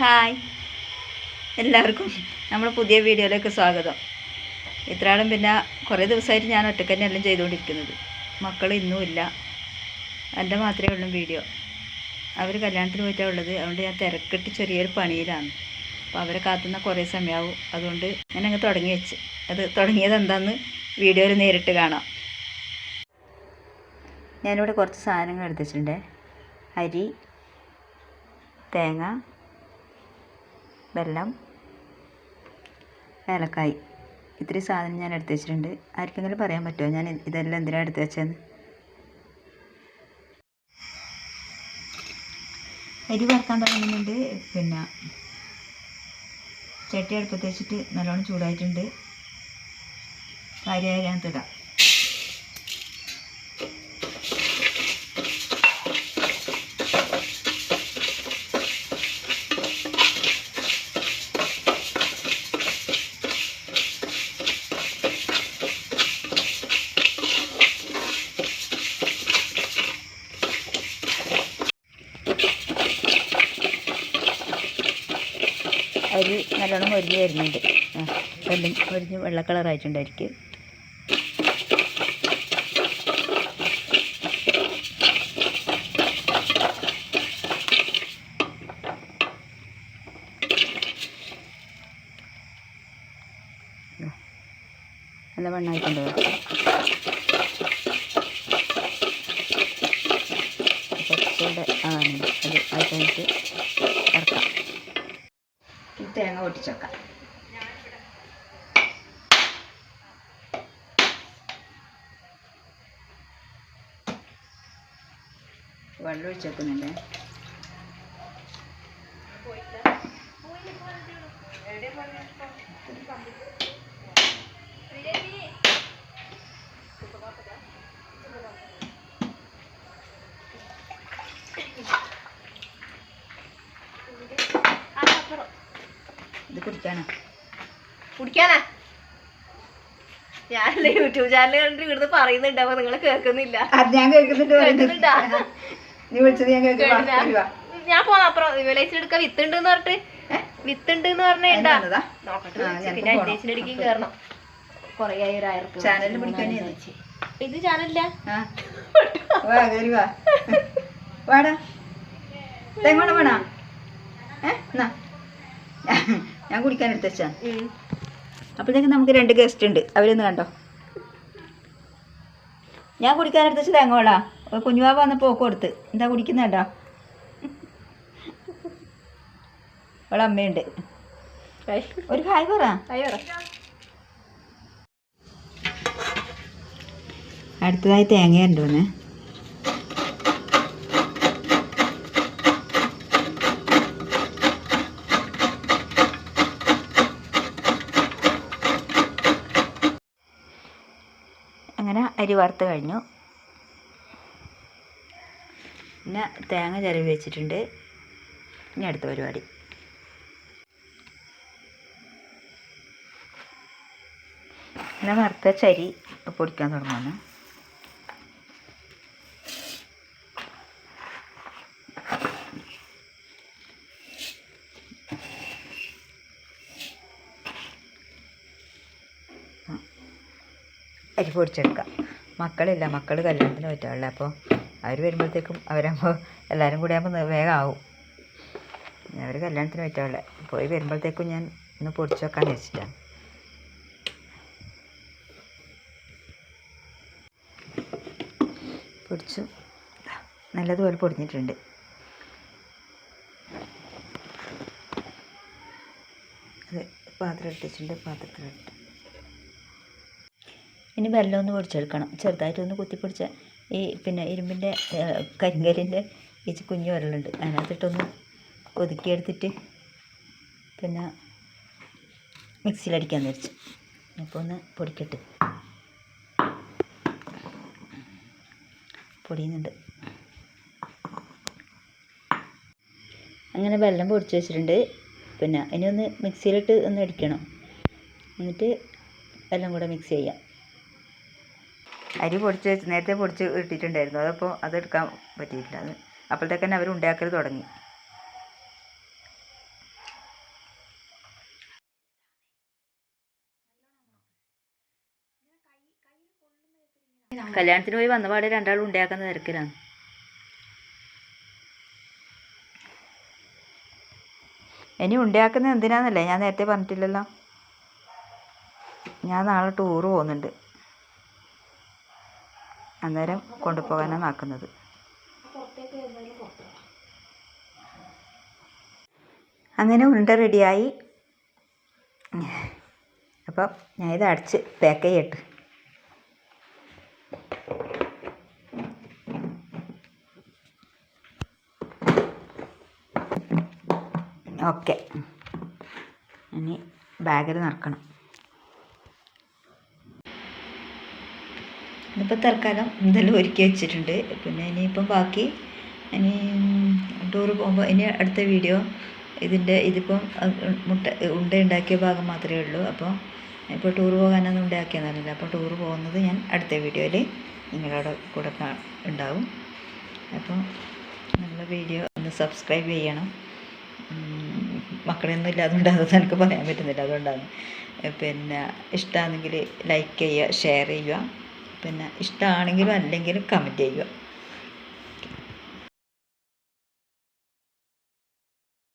Hi. എല്ലാവർക്കും നമ്മൾ പുതിയ വീഡിയോയിലേക്ക് സ്വാഗതം. ഇത്രയാളും പിന്നെ കുറേ ദിവസമായിട്ട് ഞാൻ ഒറ്റയ്ക്ക് തന്നെ എല്ലാം ചെയ്തുകൊണ്ടിരിക്കുന്നത്. മക്കൾ ഇന്നും ഇല്ല. എന്റെ മാത്രമേ ഉള്ളൂ വീഡിയോ. അവർ കല്യാണത്തിന് പോയിട്ടാണ് ഉള്ളത്. അതുകൊണ്ട് ഞാൻ തിരക്കിട്ട് ചെറിയൊരു പണിയിലാണ്. അപ്പോൾ അവരെ കാത്തുന്ന കുറേ സമയമാവും. അതുകൊണ്ട് ഞാൻ അങ്ങ് തുടങ്ങി വെച്ച്. അത് തുടങ്ങിയത് എന്താണെന്ന് വീഡിയോയിൽ നേരിട്ട് കാണാം. ഞാനിവിടെ കുറച്ച് സാധനങ്ങൾ എടുത്തിട്ടുണ്ട് അരി തേങ്ങ വെള്ളം ഏലക്കായി. ഇത്രയും സാധനം ഞാൻ എടുത്ത് വെച്ചിട്ടുണ്ട്. ആർക്കെങ്കിലും പറയാൻ പറ്റുമോ? ഞാൻ ഇതെല്ലാം എന്തിനാണ് എടുത്ത് വെച്ചതെന്ന് അരി വറക്കാൻ തുടങ്ങുന്നുണ്ട്. പിന്നെ ചട്ടി അടുപ്പത്ത് വെച്ചിട്ട് നല്ലോണം ചൂടായിട്ടുണ്ട്. കാര്യമായി ഞാൻ തിടാം അരി നല്ലോണം ഒരിഞ്ഞ് വരുന്നുണ്ട്. ആ വെള്ളം മൊരിഞ്ഞ് വെള്ള അരിക്ക് നല്ല വെണ്ണായിട്ടുണ്ട് കുറച്ചുകൂടെ ആ അത് ആയിട്ട് ഇറക്കാം ഈ തേങ്ങ പൊട്ടിച്ചേക്കാം. വെള്ളം ഒഴിച്ചേക്കുന്നുണ്ടേ ഇത് കുടിക്കാനാ? കുടിക്കാനാ? ഞാനല്ലേ യൂട്യൂബ് ചാനൽ കണ്ടിട്ട് ഇവിടുന്ന് പറയുന്നുണ്ട് അപ്പൊ നിങ്ങൾ കേൾക്കുന്നില്ല. ഞാൻ കേൾക്കുന്നുണ്ട് നീ വിളിച്ചത് ഞാൻ കേട്ടില്ല. ഞാൻ പോന്ന അപ്പുറം വിവലേജ് എടുക്കാൻ വിത്തുണ്ട് എന്ന് പറഞ്ഞിട്ട്. വിത്തുണ്ട് എന്ന് പറഞ്ഞാ എന്നതാ? നോക്കട്ടെ. പിന്നെ. അന്വേഷണ കേറണം. കൊറേ ആയി ഒരു ആയിരം ചാനലിൽ ആഴ്ച. ഇത് ചാനലില്ല വാടാ. തെങ്ങോട്ട് വേണോ? ഏ എന്നാ. ഞാൻ കുടിക്കാൻ എടുത്ത വെച്ചാ. അപ്പോഴത്തേക്ക് നമുക്ക് രണ്ട് ഗസ്റ്റ് ഉണ്ട്. അവരൊന്ന് കണ്ടോ? ഞാൻ കുടിക്കാൻ എടുത്ത് വെച്ചത് തേങ്ങോളാ കുഞ്ഞുവാ വന്നപ്പോൾ ഓക്ക് കൊടുത്ത്. എന്താ കുടിക്കുന്ന കേട്ടോ അവളെ അമ്മയുണ്ട്. ഒരു ഹായ് പറ. അടുത്തതായി തേങ്ങ ഉണ്ടോന്ന് അങ്ങനെ അരി വറുത്ത് കഴിഞ്ഞു. പിന്നെ തേങ്ങ ചിരവി വെച്ചിട്ടുണ്ട്. ഇനി അടുത്ത പരിപാടി. പിന്നെ വറുത്ത ചരി പൊടിക്കാൻ തുടങ്ങുന്നു അരി പൊടിച്ചെടുക്കാം മക്കളില്ല മക്കൾ കല്യാണത്തിന് പറ്റാറില്ല അപ്പോൾ അവർ വരുമ്പോഴത്തേക്കും അവരാകുമ്പോൾ എല്ലാവരും കൂടി ആകുമ്പോൾ വേഗം ആവും. അവർ കല്യാണത്തിന് പറ്റാറില്ല പോയി വരുമ്പോഴത്തേക്കും ഞാൻ ഒന്ന് പൊടിച്ച് വെക്കാമെന്ന് വെച്ചിട്ടാണ് പൊടിച്ചു. നല്ലതുപോലെ പൊടിഞ്ഞിട്ടുണ്ട്. അത് പാത്രം എടുത്തിട്ടുണ്ട് പാത്രത്തിലിട്ട്. ഇനി വെല്ലം ഒന്ന് പൊടിച്ചെടുക്കണം. ചെറുതായിട്ടൊന്ന് കുത്തിപ്പൊടിച്ച ഈ പിന്നെ ഇരുമ്പിന്റെ കരിങ്കലിന്റെ ഈ കുഞ്ഞു വിരലുണ്ട്. അതിനകത്തിട്ടൊന്ന് ഒതുക്കിയെടുത്തിട്ട് പിന്നെ മിക്സിയിലടിക്കാൻ വെച്ചു അപ്പോൾ ഒന്ന് പൊടിക്കട്ട്. പൊടിയുന്നുണ്ട്. അങ്ങനെ വെല്ലം പൊടിച്ച് വെച്ചിട്ടുണ്ട്. പിന്നെ ഇനി ഒന്ന് മിക്സിയിലിട്ട് ഒന്ന് അടിക്കണം. എന്നിട്ട് എല്ലാം കൂടെ മിക്സ് ചെയ്യാം. അരി പൊടിച്ച് വെച്ച് നേരത്തെ പൊടിച്ച് ഇട്ടിട്ടുണ്ടായിരുന്നു. അതപ്പോൾ അതെടുക്കാൻ പറ്റിയിട്ടില്ല അത് അപ്പോഴത്തേക്ക് തന്നെ അവർ ഉണ്ടാക്കൽ തുടങ്ങി. കല്യാണത്തിന് പോയി വന്ന പാടെ രണ്ടാളും ഉണ്ടാക്കുന്ന തിരക്കിലാണ്. ഇനി ഉണ്ടാക്കുന്നത് എന്തിനാന്നല്ലേ? ഞാൻ നേരത്തെ പറഞ്ഞിട്ടില്ലല്ലോ. ഞാൻ നാളെ ടൂറ് പോകുന്നുണ്ട്. അന്നേരം കൊണ്ടുപോകാനാണ് ആക്കുന്നത് അങ്ങനെ ഉണ്ട റെഡിയായി. അപ്പം ഞാൻ ഇത് അടച്ച് പാക്ക് ചെയ്യട്ടെ. ഓക്കെ. ഇനി ബാഗിൽ നിറക്കണം ഇതിപ്പോൾ തൽക്കാലം എന്തെല്ലാം ഒരുക്കി വെച്ചിട്ടുണ്ട്. പിന്നെ ഇനിയിപ്പം ബാക്കി ഇനി ടൂറ് പോകുമ്പോൾ ഇനി അടുത്ത വീഡിയോ ഇതിന്റെ ഇതിപ്പം മുട്ട ഉണ്ട ഉണ്ടാക്കിയ ഭാഗം മാത്രമേ ഉള്ളൂ. അപ്പോൾ ഇപ്പോൾ ടൂറ് പോകാനൊന്നും ഉണ്ടാക്കിയെന്നറിയില്ല അപ്പോൾ ടൂറ് പോകുന്നത് ഞാൻ അടുത്ത വീഡിയോയിൽ നിങ്ങളുടെ കൂടെ ഉണ്ടാവും. അപ്പോൾ നല്ല വീഡിയോ ഒന്ന് സബ്സ്ക്രൈബ് ചെയ്യണം. മക്കളൊന്നും ഇല്ലാതുകൊണ്ട് അതൊന്നും എനിക്ക് പറയാൻ പറ്റുന്നില്ല. അതുകൊണ്ടാണ് പിന്നെ ഇഷ്ടമാണെങ്കിൽ ലൈക്ക് ചെയ്യുക ഷെയർ ചെയ്യുക. പിന്നെ ഇഷ്ടമാണെങ്കിലും അല്ലെങ്കിലും കമന്റ് ചെയ്യുക.